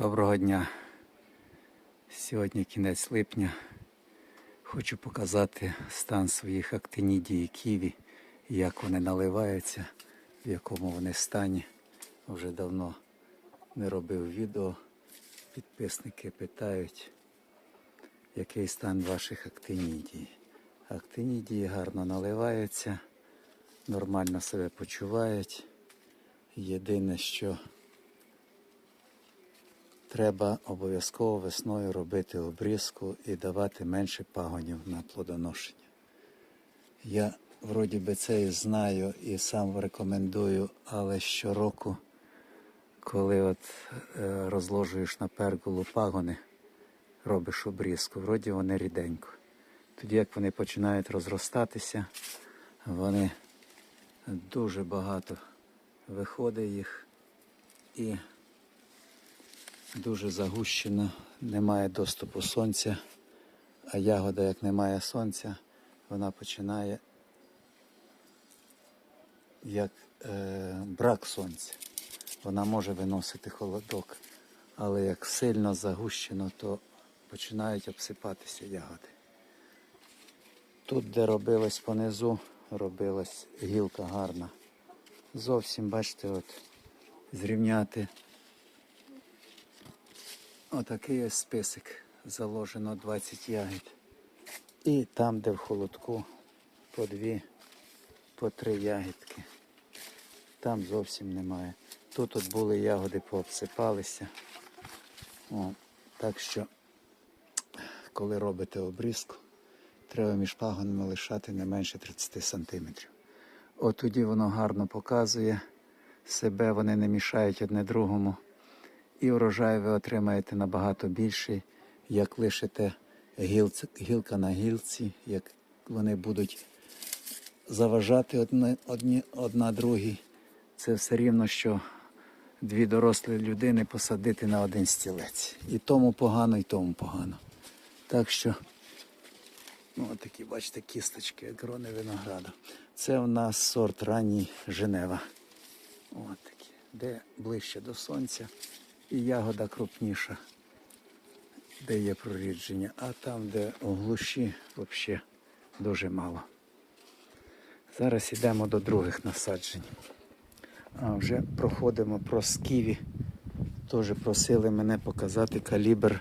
Доброго дня. Сьогодні кінець липня. Хочу показати стан своїх актинідій і ківі, як вони наливаються, в якому вони стані. Вже давно не робив відео. Підписники питають, який стан ваших актинідій. Актинідії гарно наливаються, нормально себе почувають. Єдине, що Треба обов'язково весною робити обрізку і давати менше пагонів на плодоношення. Я вроді би це і знаю і сам рекомендую, але щороку, коли от е, розложуєш на перголу пагони, робиш обрізку, вроді вони ріденько. Тоді як вони починають розростатися, вони дуже багато виходить їх і дуже загущено, немає доступу сонця, а ягода, як немає сонця, вона починає як е, брак сонця. Вона може виносити холодок, але як сильно загущено, то починають обсипатися ягоди. Тут, де робилось понизу, робилась гілка гарна. Зовсім, бачите, от зрівняти Отакий ось список. Заложено 20 ягід. І там, де в холодку, по дві, по три ягідки. Там зовсім немає. Тут от були ягоди пообсипалися. О, так що, коли робите обрізку, треба між пагонами лишати не менше 30 сантиметрів. От тоді воно гарно показує себе, вони не мішають одне другому і урожай ви отримаєте набагато більший, як лишите гілц, гілка на гілці, як вони будуть заважати одне, одні, одна другій. Це все рівно, що дві дорослі людини посадити на один стілець. І тому погано, і тому погано. Так що, ну, такі, бачите, кісточки, грони винограду. Це у нас сорт ранній Женева. От такі, де ближче до сонця і ягода крупніша, де є прорідження, а там, де у глуші, взагалі дуже мало. Зараз йдемо до других насаджень. А вже проходимо про сківі. Теж просили мене показати калібр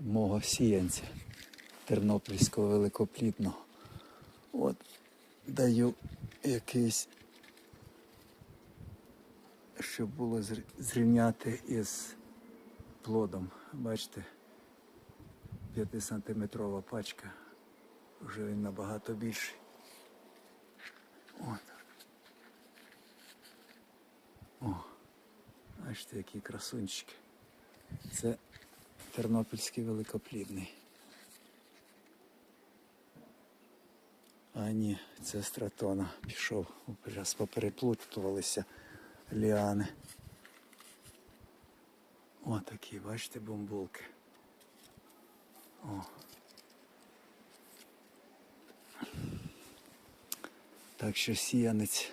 мого сіянця тернопільського великоплідного. От даю якийсь щоб було зрівняти із плодом. Бачите, 5-сантиметрова пачка. Вже він набагато більший. От. О, бачите, які красунчики. Це тернопільський великоплідний. А ні, це стратона пішов. Зараз попереплутувалися ліани. О, такі, бачите, бомбулки. О. Так що сіянець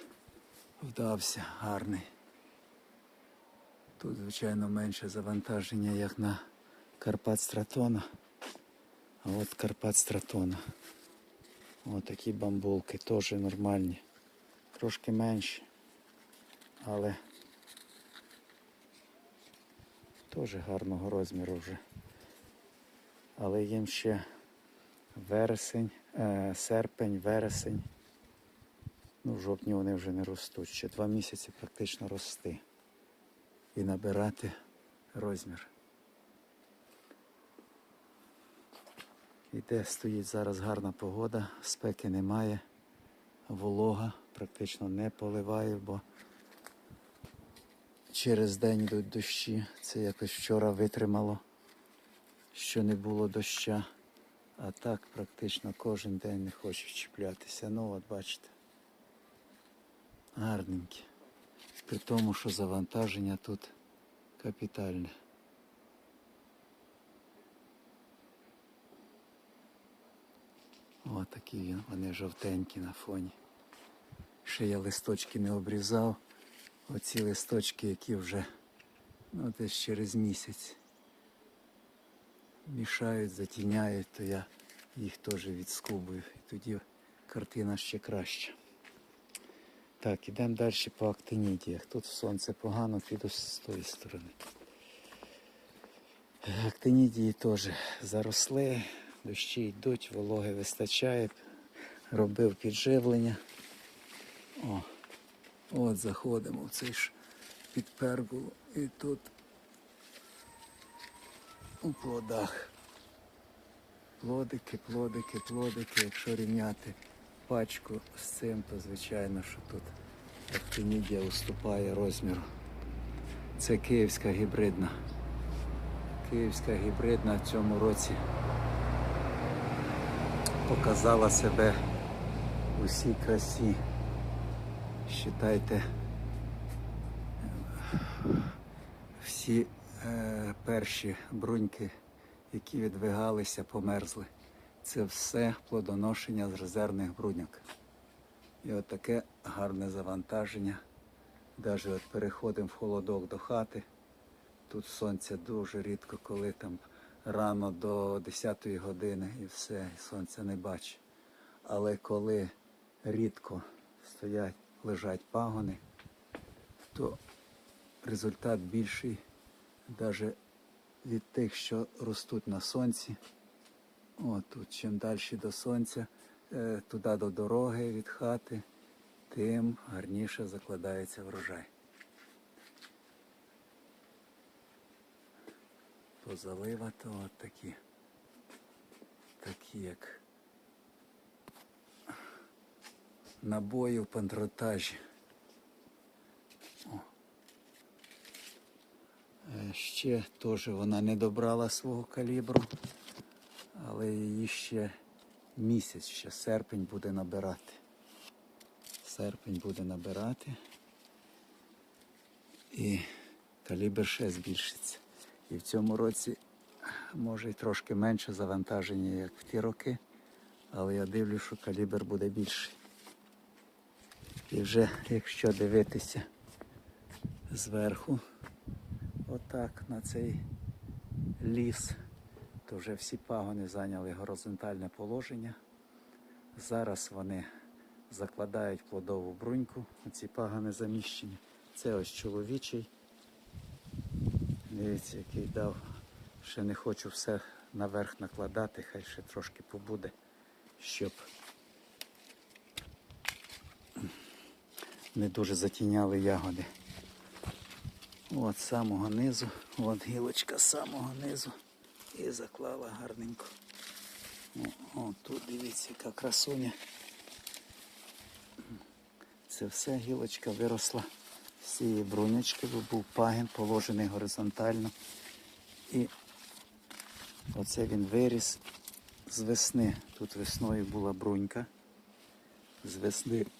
вдався гарний. Тут, звичайно, менше завантаження, як на Карпат Стратона. А от Карпат Стратона. Ось такі бамбулки теж нормальні. Трошки менші але теж гарного розміру вже. Але їм ще вересень, е, серпень, вересень. Ну, в жовтні вони вже не ростуть. Ще два місяці практично рости і набирати розмір. Іде, стоїть зараз гарна погода, спеки немає, волога, практично не поливаю, бо через день йдуть дощі. Це якось вчора витримало, що не було доща. А так практично кожен день не хочу чіплятися. Ну от бачите. Гарненькі. При тому, що завантаження тут капітальне. О, такі вони жовтенькі на фоні. Ще я листочки не обрізав. Оці листочки, які вже Ну, десь через місяць. Мішають, затіняють, то я їх теж відскубую. І тоді картина ще краща. Так, ідемо далі по актинідіях. Тут сонце погано, піду з тої сторони. Актинідії теж заросли, дощі йдуть, вологи вистачає. Робив підживлення. О, от заходимо в цей ж підпергулу і тут у плодах. Плодики, плодики, плодики. Якщо рівняти пачку з цим, то звичайно, що тут актинідія уступає розміру. Це київська гібридна. Київська гібридна в цьому році показала себе у всій красі. Считайте, всі е, перші бруньки, які відвигалися, померзли. Це все плодоношення з резервних бруньок. І от таке гарне завантаження. Навіть от переходимо в холодок до хати. Тут сонце дуже рідко, коли там рано до 10 години і все, і сонця не бачить. Але коли рідко стоять, лежать пагони, то результат більший навіть від тих, що ростуть на сонці. О, тут чим далі до сонця, е, туди до дороги від хати, тим гарніше закладається врожай. Позалива то от такі, такі як набої в пантротажі. Е, Ще теж вона не добрала свого калібру, але її ще місяць, ще серпень буде набирати. Серпень буде набирати. І калібр ще збільшиться. І в цьому році може й трошки менше завантаження, як в ті роки, але я дивлюсь, що калібр буде більший. І вже якщо дивитися зверху, отак на цей ліс, то вже всі пагони зайняли горизонтальне положення. Зараз вони закладають плодову бруньку, ці пагони заміщені. Це ось чоловічий. Дивіться, який дав. Ще не хочу все наверх накладати, хай ще трошки побуде, щоб не дуже затіняли ягоди. От самого низу, от гілочка з самого низу. І заклала гарненько. О, тут дивіться, яка красуня. Це все гілочка виросла з цієї брунячки, бо був пагін положений горизонтально. І оце він виріс з весни. Тут весною була брунька. З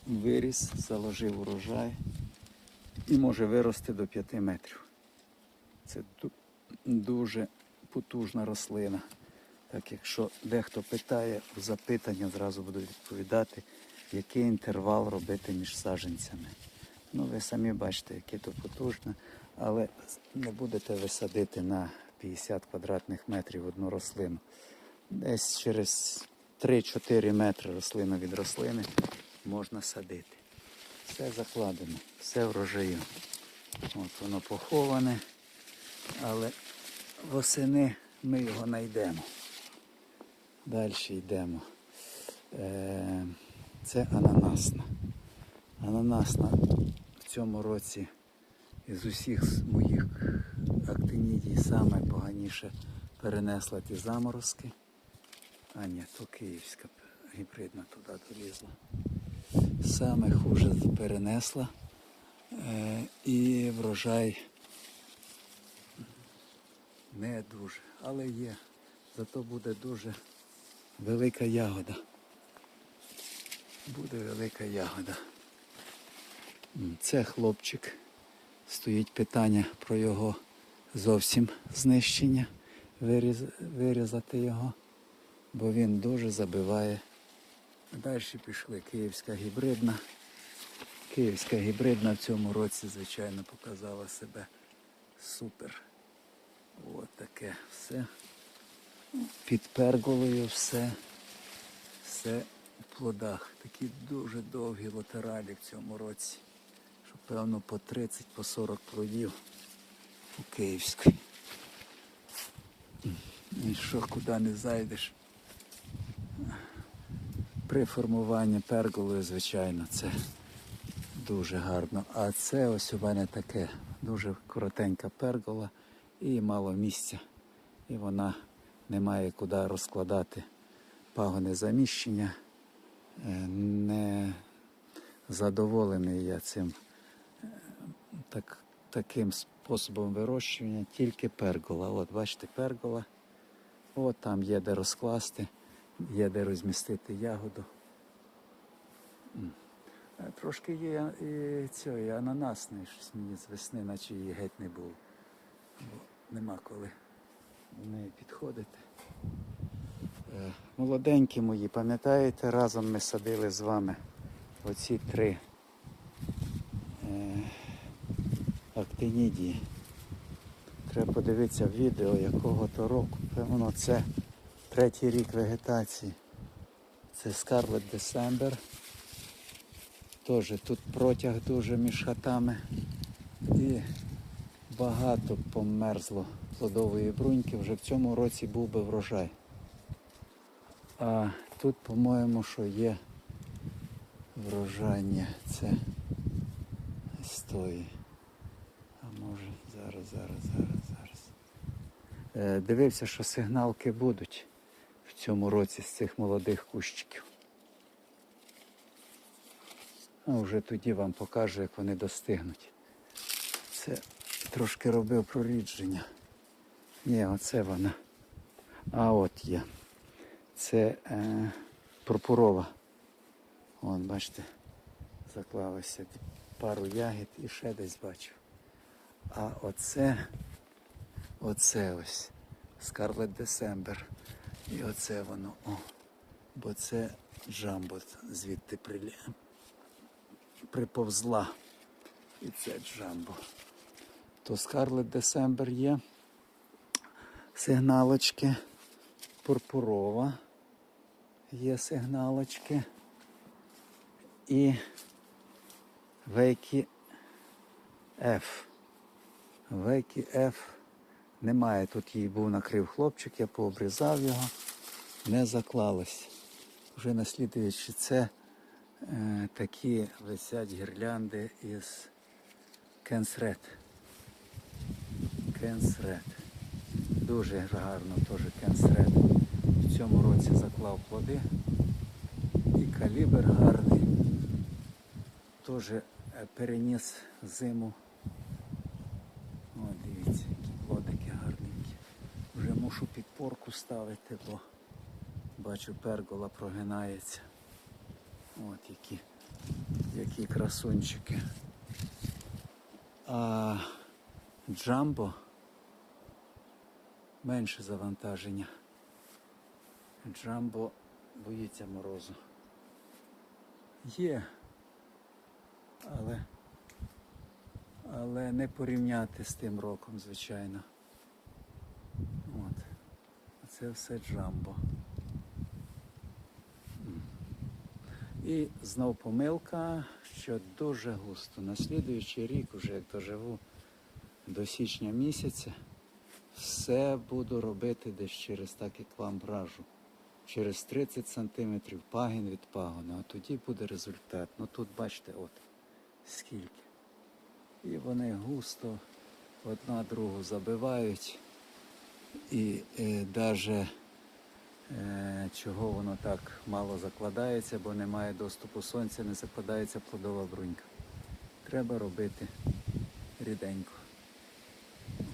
виріс, заложив урожай і може вирости до 5 метрів. Це дуже потужна рослина. Так якщо дехто питає в запитання, зразу буду відповідати, який інтервал робити між саджанцями. Ну, ви самі бачите, яке то потужне, але не будете ви садити на 50 квадратних метрів одну рослину. Десь через 3-4 метри рослина від рослини можна садити. Все закладено, все врожаю. От воно поховане, але восени ми його знайдемо. Далі йдемо. Е, Це ананасна. Ананасна в цьому році із усіх моїх актинідій саме поганіше перенесла ті заморозки. А ні, то київська гібридна туди долізла. Саме хуже перенесла. Е, і врожай не дуже, але є. Зато буде дуже велика ягода. Буде велика ягода. Це хлопчик. Стоїть питання про його зовсім знищення, виріз, вирізати його, бо він дуже забиває. Далі пішли київська гібридна. Київська гібридна в цьому році, звичайно, показала себе Супер. От таке все. Під перголою все. Все в плодах. Такі дуже довгі латералі в цьому році. Що певно по 30, по 40 плодів у Київській. І що, куди не зайдеш. При формуванні перголою, звичайно, це дуже гарно. А це ось у мене таке дуже коротенька пергола і мало місця. І вона не має куди розкладати пагони заміщення. Е, Не задоволений я цим е, так, таким способом вирощування, тільки пергола. От бачите, пергола. От там є де розкласти, є де розмістити ягоду. Трошки є і цієї ананасної, щось мені з весни, наче її геть не було. Бо нема коли до неї підходити. Е, Молоденькі мої, пам'ятаєте, разом ми садили з вами оці три е, актинідії. Треба подивитися відео, якого то року. Певно, це третій рік вегетації. Це Scarlet December. Теж тут протяг дуже між хатами. І багато померзло плодової бруньки. Вже в цьому році був би врожай. А тут, по-моєму, що є врожання. Це з тої. А може зараз, зараз, зараз, зараз. Е, дивився, що сигналки будуть цьому році з цих молодих кущиків. А вже тоді вам покажу, як вони достигнуть. Це трошки робив прорідження. Ні, оце вона. А от є. Це е, пурпурова. Вон, бачите, заклалося пару ягід і ще десь бачив. А оце, оце ось Scarlet December. І оце воно. О, бо це джамбо звідти прилі... приповзла. І це джамбо. То Scarlet December є. Сигналочки. Пурпурова. Є сигналочки. І Вейкі F. Вейкі F. Немає. Тут її був накрив хлопчик, я пообрізав його, не заклалось. Вже наслідуючи це е, такі висять гірлянди із кенсред. Кенсред. Дуже гарно теж кенсред. В цьому році заклав плоди. І калібр гарний. Теж е, переніс зиму. О, дивіться, які плодики гарненькі. Вже мушу підпорку ставити, бо бачу пергола прогинається. От які, які красунчики. А джамбо менше завантаження. Джамбо боїться морозу. Є, але, але не порівняти з тим роком, звичайно. Це все джамбо. І знов помилка, що дуже густо. На слідуючий рік, уже як доживу до січня місяця, все буду робити десь через так, як вам бражу. Через 30 сантиметрів пагін від пагона, а тоді буде результат. Ну тут бачите, от скільки. І вони густо одна другу забивають. І е, навіть е, чого воно так мало закладається, бо немає доступу сонця, не закладається плодова брунька. Треба робити ріденько.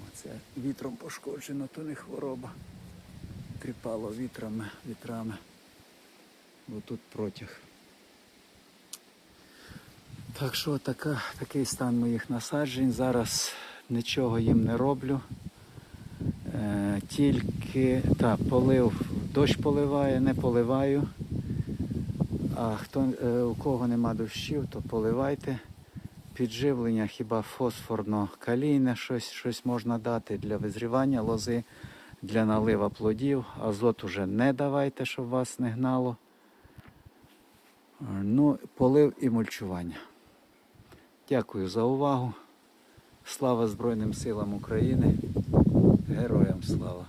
Оце вітром пошкоджено, то не хвороба. Тріпало вітрами, вітрами. Бо тут протяг. Так що така, такий стан моїх насаджень. Зараз нічого їм не роблю. Е, тільки та, полив, дощ поливає, не поливаю. А хто, е, у кого нема дощів, то поливайте підживлення, хіба фосфорно-калійне щось, щось можна дати для визрівання лози, для налива плодів. Азот уже не давайте, щоб вас не гнало. Ну, полив і мульчування. Дякую за увагу. Слава Збройним силам України. Героям слава!